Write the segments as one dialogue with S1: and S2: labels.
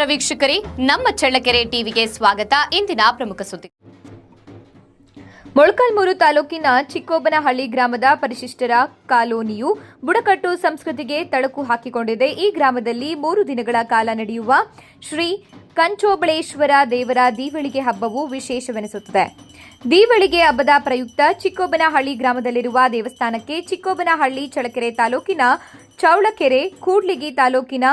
S1: ವೀಕ್ಷಕರೇ, ನಮ್ಮ ಚಳ್ಳಕೆರೆ ಟಿವಿಗೆ ಸ್ವಾಗತ. ಇಂದಿನ ಪ್ರಮುಖ ಸುದ್ದಿ
S2: ಮೊಳಕಾಲ್ಮೂರು ತಾಲೂಕಿನ ಚಿಕ್ಕೋಬನಹಳ್ಳಿ ಗ್ರಾಮದ ಪರಿಶಿಷ್ಟರ ಕಾಲೋನಿಯು ಬುಡಕಟ್ಟು ಸಂಸ್ಕೃತಿಗೆ ತಳಕು ಹಾಕಿಕೊಂಡಿದೆ. ಈ ಗ್ರಾಮದಲ್ಲಿ ಮೂರು ದಿನಗಳ ಕಾಲ ನಡೆಯುವ ಶ್ರೀ ಕಂಚೋಬಳೇಶ್ವರ ದೇವರ ದೀವಳಿಗೆ ಹಬ್ಬವು ವಿಶೇಷವೆನಿಸುತ್ತದೆ. ದೀವಳಿಗೆ ಹಬ್ಬದ ಪ್ರಯುಕ್ತ ಚಿಕ್ಕೋಬನಹಳ್ಳಿ ಗ್ರಾಮದಲ್ಲಿರುವ ದೇವಸ್ಥಾನಕ್ಕೆ ಚಿಕ್ಕೋಬನಹಳ್ಳಿ ಚಳಕೆರೆ ತಾಲೂಕಿನ ಚೌಳಕೆರೆ, ಕೂಡ್ಲಿಗಿ ತಾಲೂಕಿನ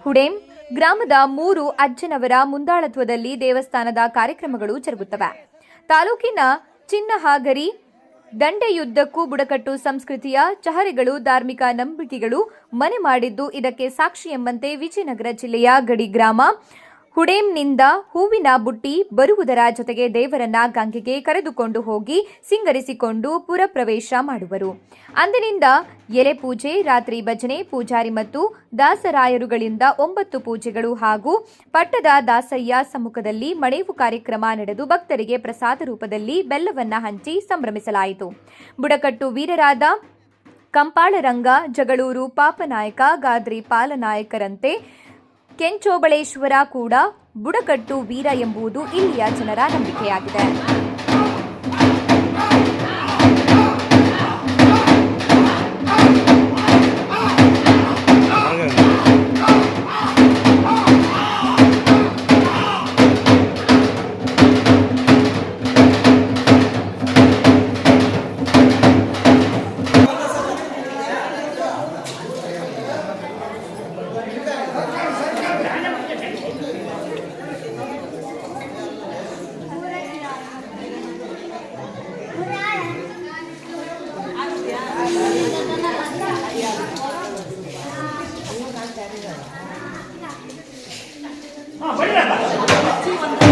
S2: ಹುಡೇಂ ಗ್ರಾಮದ ಮೂರು ಅಜ್ಜನವರ ಮುಂದಾಳತ್ವದಲ್ಲಿ ದೇವಸ್ಥಾನದ ಕಾರ್ಯಕ್ರಮಗಳು ಜರುಗುತ್ತವೆ. ತಾಲೂಕಿನ ಚಿನ್ನಹಾಗರಿ ದಂಡೆಯುದ್ದಕ್ಕೂ ಬುಡಕಟ್ಟು ಸಂಸ್ಕೃತಿಯ ಚಹರೆಗಳು ಧಾರ್ಮಿಕ ನಂಬಿಕೆಗಳು ಮನೆ ಮಾಡಿದ್ದು ಇದಕ್ಕೆ ಸಾಕ್ಷಿ ಎಂಬಂತೆ ವಿಜಯನಗರ ಜಿಲ್ಲೆಯ ಗಡಿ ಗ್ರಾಮ ಹುಡೇಂನಿಂದ ಹೂವಿನ ಬುಟ್ಟಿ ಬರುವುದರ ಜೊತೆಗೆ ದೇವರನ್ನ ಗಂಗೆಗೆ ಕರೆದುಕೊಂಡು ಹೋಗಿ ಸಿಂಗರಿಸಿಕೊಂಡು ಪುರಪ್ರವೇಶ ಮಾಡುವರು. ಅಂದಿನಿಂದ ಎಲೆ ಪೂಜೆ, ರಾತ್ರಿ ಭಜನೆ, ಪೂಜಾರಿ ಮತ್ತು ದಾಸರಾಯರುಗಳಿಂದ ಒಂಬತ್ತು ಪೂಜೆಗಳು ಹಾಗೂ ಪಟ್ಟದ ದಾಸಯ್ಯ ಸಮ್ಮುಖದಲ್ಲಿ ಮಣೇವು ಕಾರ್ಯಕ್ರಮ ನಡೆದು ಭಕ್ತರಿಗೆ ಪ್ರಸಾದ ರೂಪದಲ್ಲಿ ಬೆಲ್ಲವನ್ನ ಹಂಚಿ ಸಂಭ್ರಮಿಸಲಾಯಿತು. ಬುಡಕಟ್ಟು ವೀರರಾದ ಕಂಪಾಳರಂಗ, ಜಗಳೂರು ಪಾಪನಾಯಕ, ಗಾದ್ರಿ ಪಾಲನಾಯಕರಂತೆ ಕೆಂಚೋಬಳೇಶ್ವರ ಕೂಡ ಬುಡಕಟ್ಟು ವೀರ ಎಂಬುದು ಇಲ್ಲಿಯ ಜನರ ನಂಬಿಕೆಯಾಗಿದೆ.
S3: வெளியே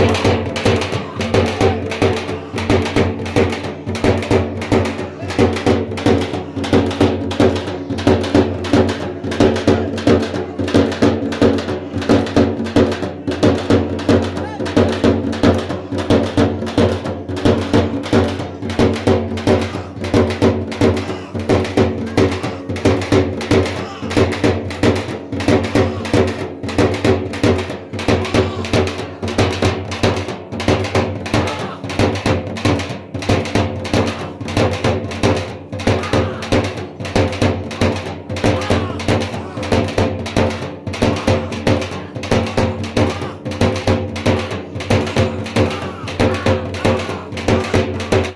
S3: Thank you.